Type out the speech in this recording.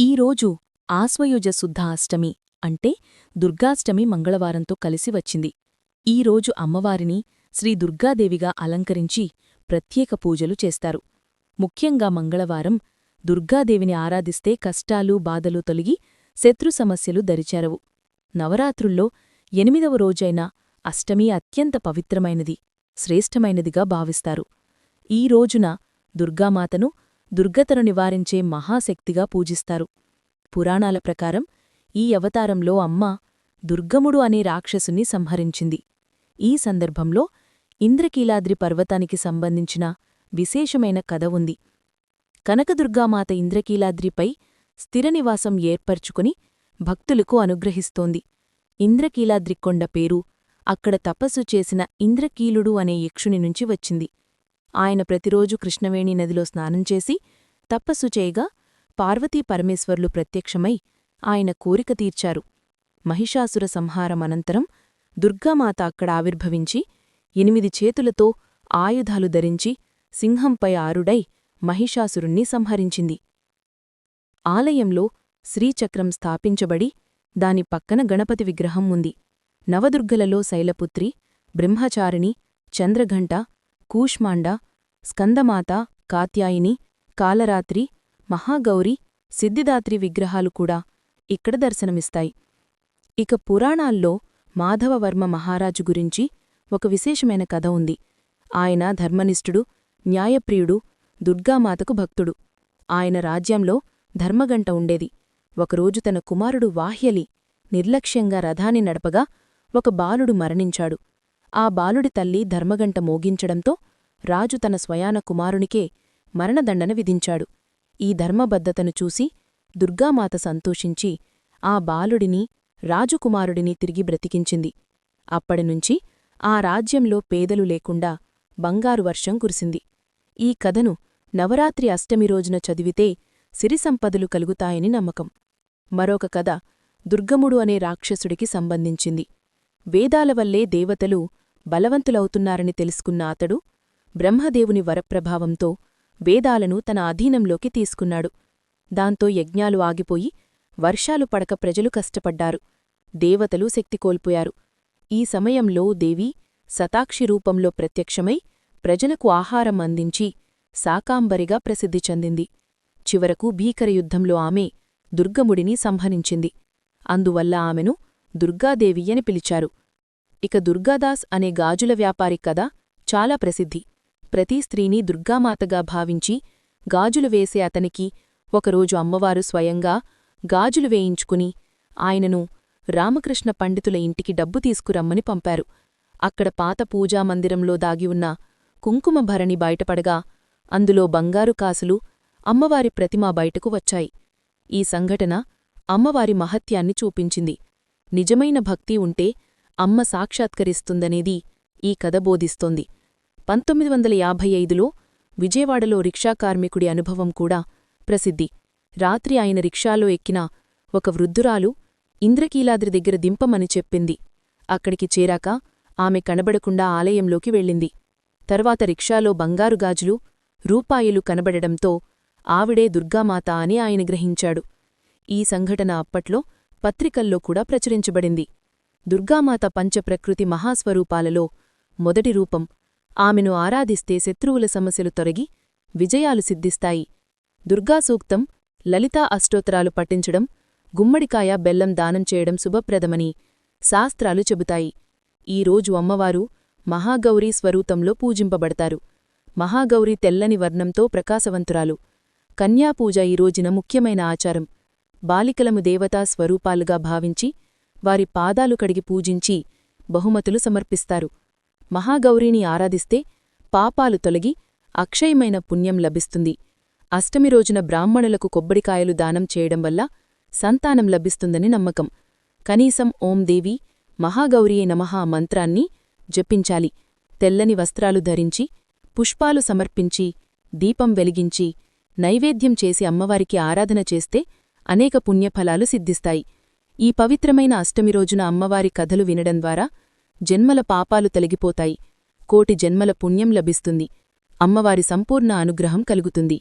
ఈరోజు ఆశ్వయుజ శుద్ధ అష్టమి అంటే దుర్గాష్టమి మంగళవారంతో కలిసి వచ్చింది. ఈరోజు అమ్మవారిని శ్రీ దుర్గాదేవిగా అలంకరించి ప్రత్యేక పూజలు చేస్తారు. ముఖ్యంగా మంగళవారం దుర్గాదేవిని ఆరాధిస్తే కష్టాలు బాధలు తొలగి శత్రు సమస్యలు దరిచేరవు. నవరాత్రుల్లో ఎనిమిదవ రోజైన అష్టమి అత్యంత పవిత్రమైనది శ్రేష్టమైనదిగా భావిస్తారు. ఈ రోజున దుర్గామాతను దుర్గతను నివారించే మహాశక్తిగా పూజిస్తారు. పురాణాల ప్రకారం ఈ అవతారంలో అమ్మ దుర్గముడు అనే రాక్షసుని సంహరించింది. ఈ సందర్భంలో ఇంద్రకీలాద్రి పర్వతానికి సంబంధించిన విశేషమైన కథ ఉంది. కనకదుర్గామాత ఇంద్రకీలాద్రిపై స్థిరనివాసం ఏర్పర్చుకుని భక్తులకు అనుగ్రహిస్తోంది. ఇంద్రకీలాద్రి కొండ పేరు అక్కడ తపస్సు చేసిన ఇంద్రకీలుడు అనే యక్షుని నుంచి వచ్చింది. ఆయన ప్రతిరోజు కృష్ణవేణి నదిలో స్నానం చేసి తపస్సు చేయగా పార్వతీ పరమేశ్వర్లు ప్రత్యక్షమై ఆయన కోరిక తీర్చారు. మహిషాసుర సంహారం అనంతరం దుర్గామాత అక్కడ ఆవిర్భవించి ఎనిమిది చేతులతో ఆయుధాలు ధరించి సింహంపై ఆరుడై మహిషాసురుణ్ణి సంహరించింది. ఆలయంలో శ్రీచక్రం స్థాపించబడి దాని పక్కన గణపతి విగ్రహం ఉంది. నవదుర్గలలో శైలపుత్రి బ్రహ్మచారిణి చంద్రఘంట కూష్మాండ స్కందమాత కాత్యాయిని కాలరాత్రి మహాగౌరి సిద్ధిదాత్రి విగ్రహాలు కూడా ఇక్కడ దర్శనమిస్తాయి. ఇక పురాణాల్లో మాధవవర్మ మహారాజు గురించి ఒక విశేషమైన కథ ఉంది. ఆయన ధర్మనిష్ఠుడు న్యాయప్రియుడు దుర్గామాతకు భక్తుడు. ఆయన రాజ్యంలో ధర్మగంట ఉండేది. ఒకరోజు తన కుమారుడు వాహ్యలి నిర్లక్ష్యంగా రథాన్ని నడపగా ఒక బాలుడు మరణించాడు. ఆ బాలుడి తల్లి ధర్మగంట మోగించడంతో రాజు తన స్వయాన కుమారునికే మరణదండన విధించాడు. ఈ ధర్మబద్ధతను చూసి దుర్గామాత సంతోషించి ఆ బాలుడిని రాజుకుమారుడిని తిరిగి బ్రతికించింది. అప్పటినుంచి ఆ రాజ్యంలో పేదలు లేకుండా బంగారు వర్షం కురిసింది. ఈ కథను నవరాత్రి అష్టమి రోజున చదివితే సిరిసంపదలు కలుగుతాయని నమ్మకం. మరొక కథ దుర్గముడు అనే రాక్షసుడికి సంబంధించింది. వేదాల వల్లే దేవతలు బలవంతులవుతున్నారని తెలుసుకున్న అతడు బ్రహ్మదేవుని వరప్రభావంతో వేదాలను తన అధీనంలోకి తీసుకున్నాడు. దాంతో యజ్ఞాలు ఆగిపోయి వర్షాలు పడక ప్రజలు కష్టపడ్డారు. దేవతలు శక్తి కోల్పోయారు. ఈ సమయంలో దేవి సతాక్షి రూపంలో ప్రత్యక్షమై ప్రజలకు ఆహారం అందించి శాకాంబరిగా ప్రసిద్ధి చెందింది. చివరకు భీకరయుద్ధంలో ఆమె దుర్గముడిని సంహరించింది. అందువల్ల ఆమెను దుర్గాదేవి అని పిలిచారు. ఇక దుర్గాదాస్ అనే గాజుల వ్యాపారి కథ చాలా ప్రసిద్ధి. ప్రతి స్త్రీని దుర్గామాతగా భావించి గాజులు వేసే అతనికి ఒకరోజు అమ్మవారు స్వయంగా గాజులు వేయించుకుని ఆయనను రామకృష్ణ పండితుల ఇంటికి డబ్బు తీసుకురమ్మని పంపారు. అక్కడ పాత పూజామందిరంలో దాగి ఉన్న కుంకుమభరణి బయటపడగా అందులో బంగారు కాసులు అమ్మవారి ప్రతిమ బయటకు వచ్చాయి. ఈ సంఘటన అమ్మవారి మహత్యాన్ని చూపించింది. నిజమైన భక్తి ఉంటే అమ్మ సాక్షాత్కరిస్తుందనేది ఈ కథ బోధిస్తోంది. పంతొమ్మిది వందల యాభై ఐదులో విజయవాడలో రిక్షా కార్మికుడి అనుభవం కూడా ప్రసిద్ధి. రాత్రి ఆయన రిక్షాలో ఎక్కిన ఒక వృద్ధురాలు ఇంద్రకీలాద్రి దగ్గర దింపమని చెప్పింది. అక్కడికి చేరాక ఆమె కనబడకుండా ఆలయంలోకి వెళ్ళింది. తర్వాత రిక్షాలో బంగారు గాజులు రూపాయలు కనబడడంతో ఆవిడే దుర్గామాత అని ఆయన గ్రహించాడు. ఈ సంఘటన అప్పట్లో పత్రికల్లో కూడా ప్రచురించబడింది. దుర్గామాత పంచప్రకృతి మహాస్వరూపాలలో మొదటి రూపం. ఆమెను ఆరాధిస్తే శత్రువుల సమస్యలు తొలగి విజయాలు సిద్ధిస్తాయి. దుర్గాసూక్తం లలితా అష్టోత్తరాలు పఠించడం గుమ్మడికాయ బెల్లం దానం చేయడం శుభప్రదమని శాస్త్రాలు చెబుతాయి. ఈరోజు అమ్మవారు మహాగౌరీ స్వరూపంలో పూజింపబడతారు. మహాగౌరి తెల్లని వర్ణంతో ప్రకాశవంతురాలు. కన్యాపూజ ఈ రోజున ముఖ్యమైన ఆచారం. బాలికలము దేవతా స్వరూపాలుగా భావించి వారి పాదాలు కడిగి పూజించి బహుమతులు సమర్పిస్తారు. మహాగౌరీని ఆరాధిస్తే పాపాలు తొలగి అక్షయమైన పుణ్యం లభిస్తుంది. అష్టమి రోజున బ్రాహ్మణులకు కొబ్బడికాయలు దానం చేయడం వల్ల సంతానం లభిస్తుందని నమ్మకం. కనీసం ఓం దేవి మహాగౌరీయే నమః మంత్రాన్ని జపించాలి. తెల్లని వస్త్రాలు ధరించి పుష్పాలు సమర్పించి దీపం వెలిగించి నైవేద్యం చేసి అమ్మవారికి ఆరాధన చేస్తే అనేక పుణ్యఫలాలు సిద్ధిస్తాయి. ఈ పవిత్రమైన అష్టమి రోజున అమ్మవారి కథలు వినడం ద్వారా జన్మల పాపాలు తొలగిపోతాయి. కోటి జన్మల పుణ్యం లభిస్తుంది. అమ్మవారి సంపూర్ణ అనుగ్రహం కలుగుతుంది.